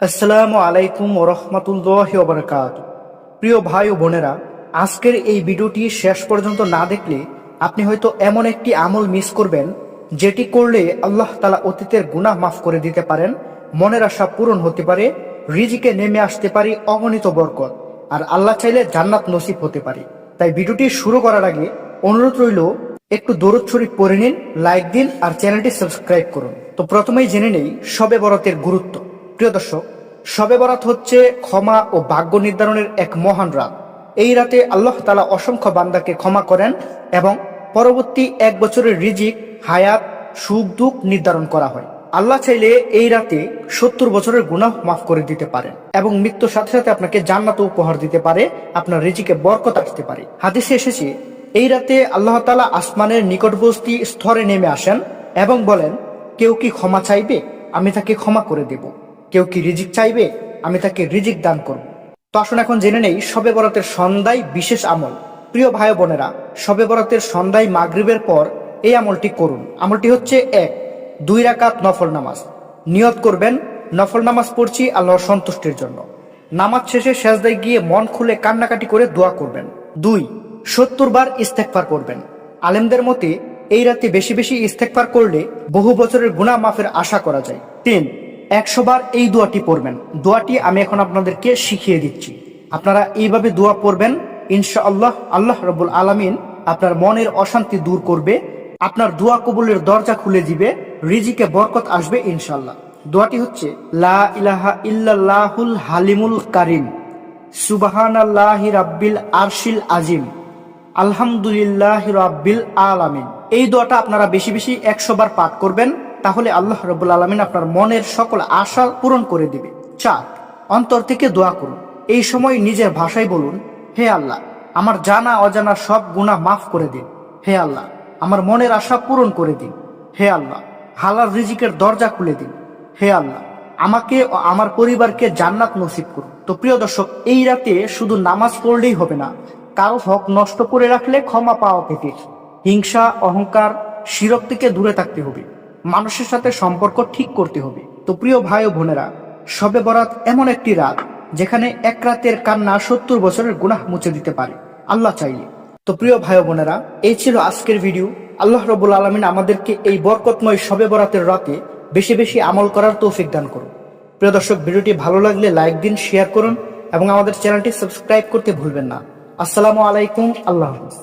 আসসালামু আলাইকুম ওরহমতুল্লাহ ওবরকাত প্রিয় ভাই ও বোনেরা, আজকের এই ভিডিওটি শেষ পর্যন্ত না দেখলে আপনি হয়তো এমন একটি আমল মিস করবেন, যেটি করলে আল্লাহ তালা অতীতের গুনাহ মাফ করে দিতে পারেন, মনের আশা পূরণ হতে পারে, রিজিকে নেমে আসতে পারে অগণিত বরকত, আর আল্লাহ চাইলে জান্নাত নসিব হতে পারে। তাই ভিডিওটি শুরু করার আগে অনুরোধ রইল, একটু দরদ শরীফ পড়ে নিন, লাইক দিন, আর চ্যানেলটি সাবস্ক্রাইব করুন। তো প্রথমেই জেনে নেই, সবে বরতের গুরুত্ব। প্রিয় দর্শক, শবে বরাত হচ্ছে ক্ষমা ও ভাগ্য নির্ধারণের এক মহান রাত। এই রাতে আল্লাহ তালা অসংখ্য বান্দাকে ক্ষমা করেন এবং পরবর্তী এক বছরের রিজিক, হায়াত, সুখ, দুঃখ নির্ধারণ করা হয়। আল্লাহ চাইলে এই রাতে সত্তর বছরের গুনাহ মাফ করে দিতে পারেন এবং মৃত্যুর সাথে সাথে আপনাকে জান্নাত উপহার দিতে পারে, আপনার রিজিকে বরকত আসতে পারে। হাদিসে এসেছে, এই রাতে আল্লাহ তালা আসমানের নিকটবর্তী স্তরে নেমে আসেন এবং বলেন, কেউ কি ক্ষমা চাইবে? আমি তাকে ক্ষমা করে দেব। কেউ কি রিজিক চাইবে? আমি তাকে রিজিক দান করব। তো আসুন এখন জেনে নেই শবে বরাতের সন্ধ্যায় বিশেষ আমল। প্রিয় ভাই বোনেরা শবে বরাতের সন্ধ্যায় মাগরিবের পর এই আমলটি করুন। আমলটি হচ্ছে এক, দুই রাকাত নফল নামাজ। নিয়ত করবেন, নফল নামাজ পড়ছি আল্লাহর সন্তুষ্টির জন্য। নামাজ শেষে সেজদায় গিয়ে মন খুলে কান্নাকাটি করে দোয়া করবেন। দুই, সত্তর বার ইস্তেকফার করবেন। আলেমদের মতে, এই রাতে বেশি বেশি ইস্তেকফার করলে বহু বছরের গুনাহ মাফের আশা করা যায়। তিন একশো বার এই দোয়াটি পড়বেন। দোয়াটি আমি এখন আপনাদেরকে শিখিয়ে দিচ্ছি। আপনারা এইভাবে দোয়া পড়বেন ইনশা আল্লাহ রবুল আলমিন আপনার মনের অশান্তি দূর করবে, আপনার দোয়া কবুলের দরজা খুলে দিবে, রিজিকে বরকত আসবে ইনশাল্লাহ দোয়াটি হচ্ছে, লা ইলাহা ইল্লাল্লাহুল হালিমুল কারিম সুবাহান আল্লাহি রাব্বিল আরশিল আজিম, আলহামদুলিল্লাহ রাব্বিল আলামিন। এই দোয়াটা আপনারা বেশি বেশি একশো বার পাঠ করবেন তাহলে আল্লাহ রবুল আলমিন আপনার মনের সকল আশা পূরণ করে দিবে। চার, অন্তর থেকে দোয়া করুন। এই সময় নিজের ভাষায় বলুন, হে আল্লাহ, আমার জানা অজানা সব গুনাহ মাফ করে দিন। হে আল্লাহ, আমার মনের আশা পূরণ করে দিন। হে আল্লাহ, হালাল রিজিকের দরজা খুলে দিন। হে আল্লাহ, আমাকে ও আমার পরিবারকে জান্নাত নসিব করুন। তো প্রিয় দর্শক, এই রাতে শুধু নামাজ পড়লেই হবে না কারও হক নষ্ট করে রাখলে ক্ষমা পাওয়া পেতে হিংসা, অহংকার, শিরক থেকে দূরে থাকতে হবে। মানুষের সাথে সম্পর্ক ঠিক করতে হবে। তো প্রিয় ভাই ও বোনেরা, শবে বরাত এমন একটি রাত, যেখানে এক রাতের কান্না সত্তর বছরের গুনাহ মুছে দিতে পারে। আল্লাহ চাইলে। তো প্রিয় ভাই বোনেরা, এই ছিল আজকের ভিডিও। আল্লাহ রবুল আলমিন আমাদেরকে এই বরকতময় শবে বরাতের রাতে বেশি বেশি আমল করার তৌফিক দান করুন। প্রিয় দর্শক, ভিডিওটি ভালো লাগলে লাইক দিন, শেয়ার করুন এবং আমাদের চ্যানেলটি সাবস্ক্রাইব করতে ভুলবেন না। আসসালামু আলাইকুম, আল্লাহ হাফিজ।